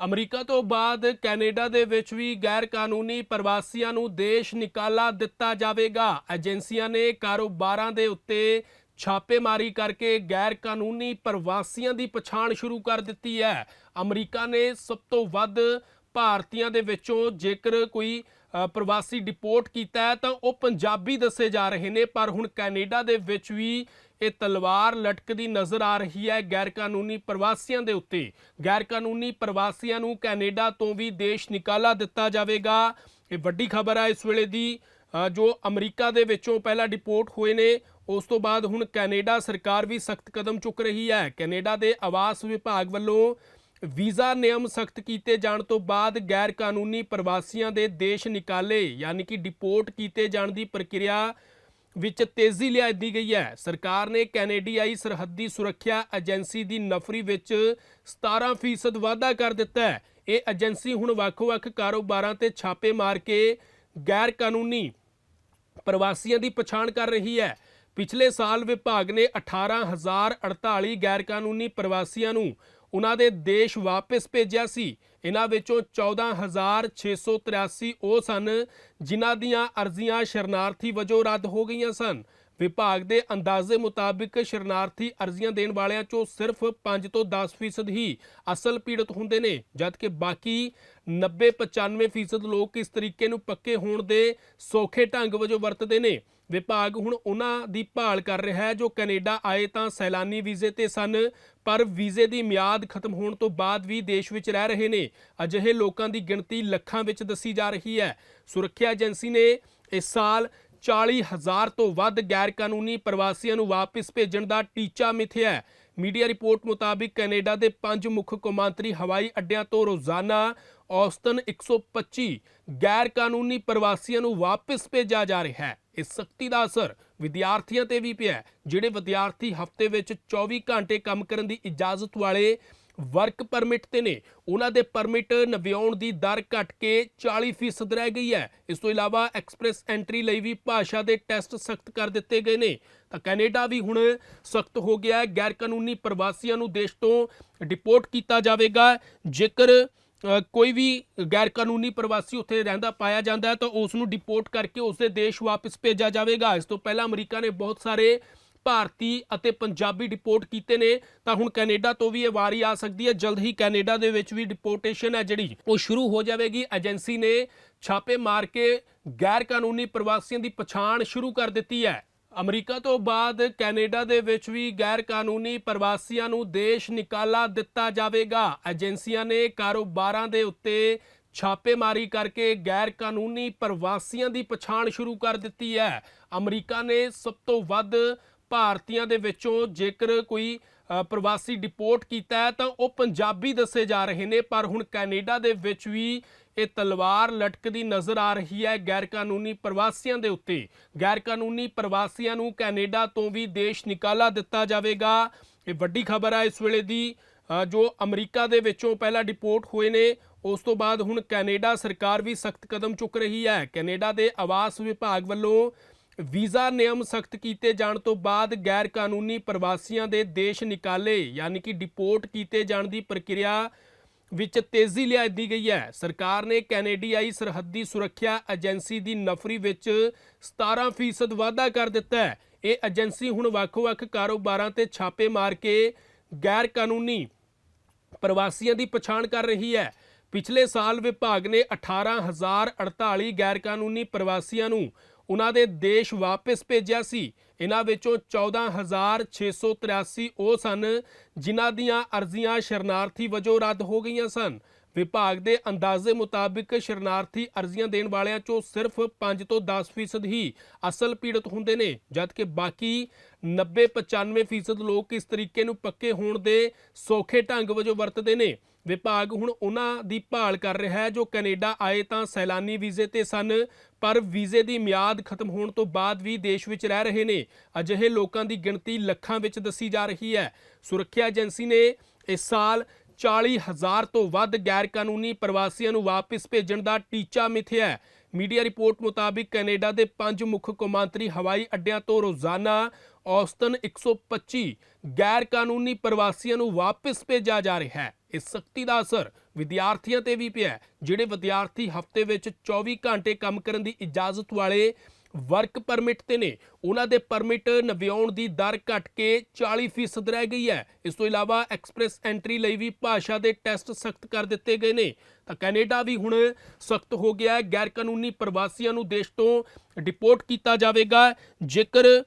America ਤੋਂ ਬਾਅਦ Canada ਦੇ ਵਿੱਚ ਵੀ ਗੈਰ ਕਾਨੂੰਨੀ ਪ੍ਰਵਾਸੀਆਂ ਨੂੰ ਦੇਸ਼ ਨਿਕਾਲਾ ਦਿੱਤਾ ਜਾਵੇਗਾ। ਏਜੰਸੀਆਂ ਨੇ ਕਾਰੋਬਾਰਾਂ ਦੇ ਉੱਤੇ ਛਾਪੇਮਾਰੀ ਕਰਕੇ ਗੈਰ ਕਾਨੂੰਨੀ ਪ੍ਰਵਾਸੀਆਂ ਦੀ ਪਛਾਣ ਸ਼ੁਰੂ ਕਰ ਦਿੱਤੀ ਹੈ। ਅਮਰੀਕਾ ਨੇ ਸਭ ਤੋਂ ਵੱਧ ਭਾਰਤੀਆਂ ਦੇ ਵਿੱਚੋਂ ਜੇਕਰ ਕੋਈ ਪ੍ਰਵਾਸੀ ਡਿਪੋਰਟ ਕੀਤਾ ਤਾਂ ਉਹ ਪੰਜਾਬੀ ਦੱਸੇ ਜਾ ਰਹੇ ਨੇ, ਪਰ ਹੁਣ ਕੈਨੇਡਾ ਦੇ ਵਿੱਚ ਵੀ ਇਹ ਤਲਵਾਰ ਲਟਕਦੀ ਨਜ਼ਰ ਆ ਰਹੀ ਹੈ ਗੈਰ ਕਾਨੂੰਨੀ ਪ੍ਰਵਾਸੀਆਂ ਦੇ ਉੱਤੇ। ਗੈਰ ਕਾਨੂੰਨੀ ਪ੍ਰਵਾਸੀਆਂ ਨੂੰ ਕੈਨੇਡਾ ਤੋਂ ਵੀ ਦੇਸ਼ ਨਿਕਾਲਾ ਦਿੱਤਾ ਜਾਵੇਗਾ। ਇਹ ਵੱਡੀ ਖਬਰ ਹੈ ਇਸ ਵੇਲੇ ਦੀ ਜੋ ਅਮਰੀਕਾ ਦੇ ਵਿੱਚੋਂ ਪਹਿਲਾਂ ਡਿਪੋਰਟ ਹੋਏ ਨੇ। ਉਸ ਤੋਂ ਬਾਅਦ ਹੁਣ ਕੈਨੇਡਾ ਸਰਕਾਰ ਵੀ ਸਖਤ ਕਦਮ ਚੁੱਕ ਰਹੀ ਹੈ। ਕੈਨੇਡਾ ਦੇ ਆਵਾਸ ਵਿਭਾਗ ਵੱਲੋਂ ਵੀਜ਼ਾ ਨਿਯਮ ਸਖਤ ਕੀਤੇ ਜਾਣ ਤੋਂ ਬਾਅਦ ਗੈਰ ਕਾਨੂੰਨੀ ਪ੍ਰਵਾਸੀਆਂ ਦੇ ਦੇਸ਼ ਨਿਕਾਲੇ, ਯਾਨੀ ਕਿ ਡਿਪੋਰਟ ਕੀਤੇ ਜਾਣ ਦੀ ਪ੍ਰਕਿਰਿਆ ਵਿੱਚ ਤੇਜ਼ੀ ਲਿਆਂਦੀ ਗਈ ਹੈ। ਸਰਕਾਰ ਨੇ ਕੈਨੇਡੀਆਈ ਸਰਹੱਦੀ ਸੁਰੱਖਿਆ ਏਜੰਸੀ ਦੀ ਨਫਰੀ ਵਿੱਚ 17% ਵਾਧਾ ਕਰ ਦਿੱਤਾ ਹੈ। ਇਹ ਏਜੰਸੀ ਹੁਣ ਵੱਖ-ਵੱਖ ਕਾਰੋਬਾਰਾਂ ਤੇ ਛਾਪੇ ਮਾਰ ਕੇ ਗੈਰ ਕਾਨੂੰਨੀ ਪ੍ਰਵਾਸੀਆਂ ਦੀ ਪਛਾਣ ਕਰ ਰਹੀ ਹੈ। ਪਿਛਲੇ ਸਾਲ ਵਿਭਾਗ ਨੇ 18048 ਗੈਰ ਕਾਨੂੰਨੀ ਪ੍ਰਵਾਸੀਆਂ ਨੂੰ ਉਹਨਾਂ ਦੇ ਦੇਸ਼ ਵਾਪਸ ਭੇਜਿਆ ਸੀ। ਇਹਨਾਂ ਵਿੱਚੋਂ 14683 ਉਹ ਸਨ ਜਿਨ੍ਹਾਂ ਦੀਆਂ ਅਰਜ਼ੀਆਂ ਸ਼ਰਨਾਰਥੀ ਵਜੋਂ ਰੱਦ ਹੋ ਗਈਆਂ ਸਨ। ਵਿਭਾਗ ਦੇ ਅੰਦਾਜ਼ੇ ਮੁਤਾਬਿਕ ਸ਼ਰਨਾਰਥੀ ਅਰਜ਼ੀਆਂ ਦੇਣ ਵਾਲਿਆਂ ਚੋਂ ਸਿਰਫ 5 ਤੋਂ 10% ਹੀ ਅਸਲ ਪੀੜਤ ਹੁੰਦੇ ਨੇ, ਜਦਕਿ ਬਾਕੀ 90-95% ਲੋਕ ਇਸ ਤਰੀਕੇ ਨੂੰ ਪੱਕੇ ਹੋਣ ਦੇ ਸੌਖੇ ਢੰਗ ਵਜੋਂ ਵਰਤਦੇ ਨੇ। ਵਿਭਾਗ ਹੁਣ ਉਹਨਾਂ ਦੀ ਭਾਲ ਕਰ ਰਿਹਾ ਹੈ, ਜੋ ਕੈਨੇਡਾ ਆਏ ਤਾਂ ਸੈਲਾਨੀ ਵੀਜ਼ੇ ਤੇ ਸਨ, ਪਰ ਵੀਜ਼ੇ ਦੀ ਮਿਆਦ ਖਤਮ ਹੋਣ ਤੋਂ ਬਾਅਦ ਵੀ ਦੇਸ਼ ਵਿੱਚ ਰਹਿ ਰਹੇ ਨੇ। ਅਜਿਹੇ ਲੋਕਾਂ ਦੀ ਗਿਣਤੀ ਲੱਖਾਂ ਵਿੱਚ ਦੱਸੀ ਜਾ ਰਹੀ ਹੈ। ਸੁਰੱਖਿਆ ਏਜੰਸੀ ਨੇ ਇਸ ਸਾਲ 40000 ਤੋਂ ਵੱਧ ਗੈਰ ਕਾਨੂੰਨੀ ਪ੍ਰਵਾਸੀਆਂ ਨੂੰ ਵਾਪਸ ਭੇਜਣ ਦਾ ਟੀਚਾ ਮਿਥਿਆ ਹੈ। ਮੀਡੀਆ ਰਿਪੋਰਟ ਮੁਤਾਬਿਕ ਕੈਨੇਡਾ ਦੇ ਪੰਜ ਮੁੱਖ ਕੌਮਾਂਤਰੀ ਹਵਾਈ ਅੱਡਿਆਂ ਤੋਂ ਰੋਜ਼ਾਨਾ ਔਸਤਨ 125 ਗੈਰ ਕਾਨੂੰਨੀ ਪ੍ਰਵਾਸੀਆਂ ਨੂੰ ਵਾਪਸ ਭੇਜਿਆ ਜਾ ਰਿਹਾ ਹੈ। ਇਸ ਸਖਤੀ ਦਾ ਅਸਰ ਵਿਦਿਆਰਥੀਆਂ ਤੇ ਵੀ ਪਿਆ ਜਿਹੜੇ ਵਿਦਿਆਰਥੀ ਹਫ਼ਤੇ ਵਿੱਚ 24 ਘੰਟੇ ਕੰਮ ਕਰਨ ਦੀ ਇਜਾਜ਼ਤ ਵਾਲੇ ਵਰਕ ਪਰਮਿਟ ਤੇ ਨੇ। ਉਹਨਾਂ ਦੇ ਪਰਮਿਟ ਨਵਿਆਉਣ ਦੀ ਦਰ ਘਟ ਕੇ 40% ਰਹਿ ਗਈ ਹੈ। ਇਸ ਤੋਂ ਇਲਾਵਾ ਐਕਸਪ੍ਰੈਸ ਐਂਟਰੀ ਲਈ ਵੀ ਭਾਸ਼ਾ ਦੇ ਟੈਸਟ ਸਖਤ ਕਰ ਦਿੱਤੇ ਗਏ ਨੇ। ਤਾਂ ਕੈਨੇਡਾ ਵੀ ਹੁਣ ਸਖਤ ਹੋ ਗਿਆ ਹੈ। ਗੈਰ ਕਾਨੂੰਨੀ ਪ੍ਰਵਾਸੀਆਂ ਨੂੰ ਦੇਸ਼ ਤੋਂ ਡਿਪੋਰਟ ਕੀਤਾ ਜਾਵੇਗਾ। ਜੇਕਰ ਕੋਈ ਵੀ ਗੈਰ ਕਾਨੂੰਨੀ ਪ੍ਰਵਾਸੀ ਉੱਥੇ ਰਹਿੰਦਾ, ਪਾਇਆ ਜਾਂਦਾ ਹੈ, ਤਾਂ ਉਸ ਨੂੰ ਡਿਪੋਰਟ ਕਰਕੇ ਉਸ ਦੇ ਦੇਸ਼ ਵਾਪਸ ਭੇਜਿਆ ਜਾਵੇਗਾ। ਇਸ ਤੋਂ ਪਹਿਲਾਂ ਅਮਰੀਕਾ ਨੇ ਬਹੁਤ ਸਾਰੇ ਭਾਰਤੀ ਅਤੇ ਪੰਜਾਬੀ ਡਿਪੋਰਟ ਕੀਤੇ ਨੇ, ਤਾਂ ਹੁਣ ਕੈਨੇਡਾ ਤੋਂ ਵੀ ਇਹ ਵਾਰੀ ਆ ਸਕਦੀ ਹੈ। ਜਲਦ ਹੀ ਕੈਨੇਡਾ ਦੇ ਵਿੱਚ ਵੀ ਡਿਪੋਰਟੇਸ਼ਨ ਹੈ ਜਿਹੜੀ ਉਹ ਸ਼ੁਰੂ ਹੋ ਜਾਵੇਗੀ। ਏਜੰਸੀ ਨੇ ਛਾਪੇ ਮਾਰ ਕੇ ਗੈਰ ਕਾਨੂੰਨੀ ਪ੍ਰਵਾਸੀਆਂ ਦੀ ਪਛਾਣ ਸ਼ੁਰੂ ਕਰ ਦਿੱਤੀ ਹੈ। ਅਮਰੀਕਾ ਤੋਂ ਬਾਅਦ ਕੈਨੇਡਾ ਦੇ ਵਿੱਚ ਵੀ ਗੈਰ ਕਾਨੂੰਨੀ ਪ੍ਰਵਾਸੀਆਂ ਨੂੰ ਦੇਸ਼ ਨਿਕਾਲਾ ਦਿੱਤਾ ਜਾਵੇਗਾ। ਏਜੰਸੀਆਂ ਨੇ ਕਾਰੋਬਾਰਾਂ ਦੇ ਉੱਤੇ ਛਾਪੇਮਾਰੀ ਕਰਕੇ ਗੈਰ ਕਾਨੂੰਨੀ ਪ੍ਰਵਾਸੀਆਂ ਦੀ ਪਛਾਣ ਸ਼ੁਰੂ ਕਰ ਦਿੱਤੀ ਹੈ। ਅਮਰੀਕਾ ਨੇ ਸਭ ਤੋਂ ਵੱਧ ਭਾਰਤੀਆਂ ਦੇ ਵਿੱਚੋਂ ਜੇਕਰ ਕੋਈ ਪ੍ਰਵਾਸੀ ਡਿਪੋਰਟ ਕੀਤਾ ਹੈ, ਤਾਂ ਉਹ ਪੰਜਾਬੀ ਦੱਸੇ ਜਾ ਰਹੇ ਨੇ, ਪਰ ਹੁਣ ਕੈਨੇਡਾ ਦੇ ਵਿੱਚ ਵੀ ਇਹ ਤਲਵਾਰ ਲਟਕਦੀ ਨਜ਼ਰ ਆ ਰਹੀ ਹੈ ਗੈਰ ਕਾਨੂੰਨੀ ਪ੍ਰਵਾਸੀਆਂ ਦੇ ਉੱਤੇ। ਗੈਰ ਕਾਨੂੰਨੀ ਪ੍ਰਵਾਸੀਆਂ ਨੂੰ ਕੈਨੇਡਾ ਤੋਂ ਵੀ ਦੇਸ਼ ਨਿਕਾਲਾ ਦਿੱਤਾ ਜਾਵੇਗਾ। ਇਹ ਵੱਡੀ ਖਬਰ ਹੈ ਇਸ ਵੇਲੇ ਦੀ ਜੋ ਅਮਰੀਕਾ ਦੇ ਵਿੱਚੋਂ ਪਹਿਲਾਂ ਡਿਪੋਰਟ ਹੋਏ ਨੇ, ਉਸ ਤੋਂ ਬਾਅਦ ਹੁਣ ਕੈਨੇਡਾ ਸਰਕਾਰ ਵੀ ਸਖਤ ਕਦਮ ਚੁੱਕ ਰਹੀ ਹੈ। ਕੈਨੇਡਾ ਦੇ ਆਵਾਸ ਵਿਭਾਗ ਵੱਲੋਂ ਵੀਜ਼ਾ ਨਿਯਮ ਸਖਤ ਕੀਤੇ ਜਾਣ ਤੋਂ ਬਾਅਦ ਗੈਰ ਕਾਨੂੰਨੀ ਪ੍ਰਵਾਸੀਆਂ ਦੇ ਦੇਸ਼ ਨਿਕਾਲੇ, ਯਾਨੀ ਕਿ ਡਿਪੋਰਟ ਕੀਤੇ ਜਾਣ ਦੀ ਪ੍ਰਕਿਰਿਆ ਵਿੱਚ ਤੇਜ਼ੀ ਲਿਆਂਦੀ ਗਈ ਹੈ। ਸਰਕਾਰ ਨੇ ਕੈਨੇਡੀਆਈ ਸਰਹੱਦੀ ਸੁਰੱਖਿਆ ਏਜੰਸੀ ਦੀ ਨਫਰੀ ਵਿੱਚ 17% ਵਾਧਾ ਕਰ ਦਿੱਤਾ ਹੈ। ਇਹ ਏਜੰਸੀ ਹੁਣ ਵੱਖ-ਵੱਖ ਕਾਰੋਬਾਰਾਂ ਤੇ ਛਾਪੇ ਮਾਰ ਕੇ ਗੈਰ ਕਾਨੂੰਨੀ ਪ੍ਰਵਾਸੀਆਂ ਦੀ ਪਛਾਣ ਕਰ ਰਹੀ ਹੈ। ਪਿਛਲੇ ਸਾਲ ਵਿਭਾਗ ਨੇ 18048 ਗੈਰ ਕਾਨੂੰਨੀ ਪ੍ਰਵਾਸੀਆਂ ਨੂੰ ਉਹਨਾਂ ਦੇ ਦੇਸ਼ ਵਾਪਸ ਭੇਜਿਆ ਸੀ। ਇਹਨਾਂ ਵਿੱਚੋਂ 14683 ਉਹ ਸਨ ਜਿਨ੍ਹਾਂ ਦੀਆਂ ਅਰਜ਼ੀਆਂ ਸ਼ਰਨਾਰਥੀ ਵਜੋਂ ਰੱਦ ਹੋ ਗਈਆਂ ਸਨ। ਵਿਭਾਗ ਦੇ ਅੰਦਾਜ਼ੇ ਮੁਤਾਬਿਕ ਸ਼ਰਨਾਰਥੀ ਅਰਜ਼ੀਆਂ ਦੇਣ ਵਾਲਿਆਂ ਚੋਂ ਸਿਰਫ 5 ਤੋਂ 10% ਹੀ ਅਸਲ ਪੀੜਤ ਹੁੰਦੇ ਨੇ, ਜਦਕਿ ਬਾਕੀ 90-95% ਲੋਕ ਇਸ ਤਰੀਕੇ ਨੂੰ ਪੱਕੇ ਹੋਣ ਦੇ ਸੌਖੇ ਢੰਗ ਵਜੋਂ ਵਰਤਦੇ ਨੇ। ਵਿਭਾਗ ਹੁਣ ਉਹਨਾਂ ਦੀ ਭਾਲ ਕਰ ਰਿਹਾ ਹੈ ਜੋ ਕੈਨੇਡਾ ਆਏ ਤਾਂ ਸੈਲਾਨੀ ਵੀਜ਼ੇ ਤੇ ਸਨ ਪਰ ਵੀਜ਼ੇ ਦੀ ਮਿਆਦ ਖਤਮ ਹੋਣ ਤੋਂ ਬਾਅਦ ਵੀ ਦੇਸ਼ ਵਿੱਚ ਰਹਿ ਰਹੇ ਨੇ। ਅਜਿਹੇ ਲੋਕਾਂ ਦੀ ਗਿਣਤੀ ਲੱਖਾਂ ਵਿੱਚ ਦੱਸੀ ਜਾ ਰਹੀ ਹੈ। ਸੁਰੱਖਿਆ ਏਜੰਸੀ ਨੇ ਇਸ ਸਾਲ 40000 ਤੋਂ ਵੱਧ ਗੈਰ ਕਾਨੂੰਨੀ ਪ੍ਰਵਾਸੀਆਂ ਨੂੰ ਵਾਪਸ ਭੇਜਣ ਦਾ ਟੀਚਾ ਮਿਥਿਆ ਹੈ। ਮੀਡੀਆ ਰਿਪੋਰਟ ਮੁਤਾਬਿਕ ਕੈਨੇਡਾ ਦੇ ਪੰਜ ਮੁੱਖ ਕੌਮਾਂਤਰੀ ਹਵਾਈ ਅੱਡਿਆਂ ਤੋਂ ਰੋਜ਼ਾਨਾ ਔਸਤਨ 125 ਗੈਰ ਕਾਨੂੰਨੀ ਪ੍ਰਵਾਸੀਆਂ ਨੂੰ ਵਾਪਸ ਭੇਜਿਆ ਜਾ ਰਿਹਾ ਹੈ। ਇਸ ਸਖਤੀ ਦਾ ਅਸਰ ਵਿਦਿਆਰਥੀਆਂ ਤੇ ਵੀ ਪਿਆ ਜਿਹੜੇ ਵਿਦਿਆਰਥੀ ਹਫ਼ਤੇ ਵਿੱਚ 24 ਘੰਟੇ ਕੰਮ ਕਰਨ ਦੀ ਇਜਾਜ਼ਤ ਵਾਲੇ ਵਰਕ ਪਰਮਿਟ ਤੇ ਨੇ। ਉਹਨਾਂ ਦੇ ਪਰਮਿਟ ਨਵਿਆਉਣ ਦੀ ਦਰ ਘਟ ਕੇ 40% ਰਹਿ ਗਈ ਹੈ। ਇਸ ਤੋਂ ਇਲਾਵਾ ਐਕਸਪ੍ਰੈਸ ਐਂਟਰੀ ਲਈ ਵੀ ਭਾਸ਼ਾ ਦੇ ਟੈਸਟ ਸਖਤ ਕਰ ਦਿੱਤੇ ਗਏ ਨੇ। ਤਾਂ ਕੈਨੇਡਾ ਵੀ ਹੁਣ ਸਖਤ ਹੋ ਗਿਆ ਹੈ। ਗੈਰ ਕਾਨੂੰਨੀ ਪ੍ਰਵਾਸੀਆਂ ਨੂੰ ਦੇਸ਼ ਤੋਂ ਡਿਪੋਰਟ ਕੀਤਾ ਜਾਵੇਗਾ। ਜੇਕਰ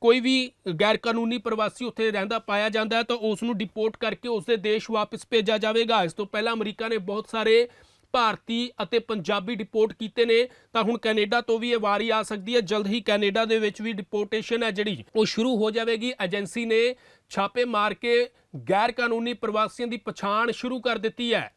ਕੋਈ ਵੀ ਗੈਰ ਕਾਨੂੰਨੀ ਪ੍ਰਵਾਸੀ ਉੱਥੇ ਰਹਿੰਦਾ, ਪਾਇਆ ਜਾਂਦਾ ਹੈ, ਤਾਂ ਉਸ ਨੂੰ ਡਿਪੋਰਟ ਕਰਕੇ ਉਸ ਦੇ ਦੇਸ਼ ਵਾਪਸ ਭੇਜਿਆ ਜਾਵੇਗਾ। ਇਸ ਤੋਂ ਪਹਿਲਾਂ ਅਮਰੀਕਾ ਨੇ ਬਹੁਤ ਸਾਰੇ ਭਾਰਤੀ ਅਤੇ ਪੰਜਾਬੀ ਡਿਪੋਰਟ ਕੀਤੇ ਨੇ, ਤਾਂ ਹੁਣ ਕੈਨੇਡਾ ਤੋਂ ਵੀ ਇਹ ਵਾਰੀ ਆ ਸਕਦੀ ਹੈ। ਜਲਦ ਹੀ ਕੈਨੇਡਾ ਦੇ ਵਿੱਚ ਵੀ ਡਿਪੋਰਟੇਸ਼ਨ ਹੈ ਜਿਹੜੀ, ਉਹ ਸ਼ੁਰੂ ਹੋ ਜਾਵੇਗੀ। ਏਜੰਸੀ ਨੇ ਛਾਪੇ ਮਾਰ ਕੇ ਗੈਰ ਕਾਨੂੰਨੀ ਪ੍ਰਵਾਸੀਆਂ ਦੀ ਪਛਾਣ ਸ਼ੁਰੂ ਕਰ ਦਿੱਤੀ ਹੈ।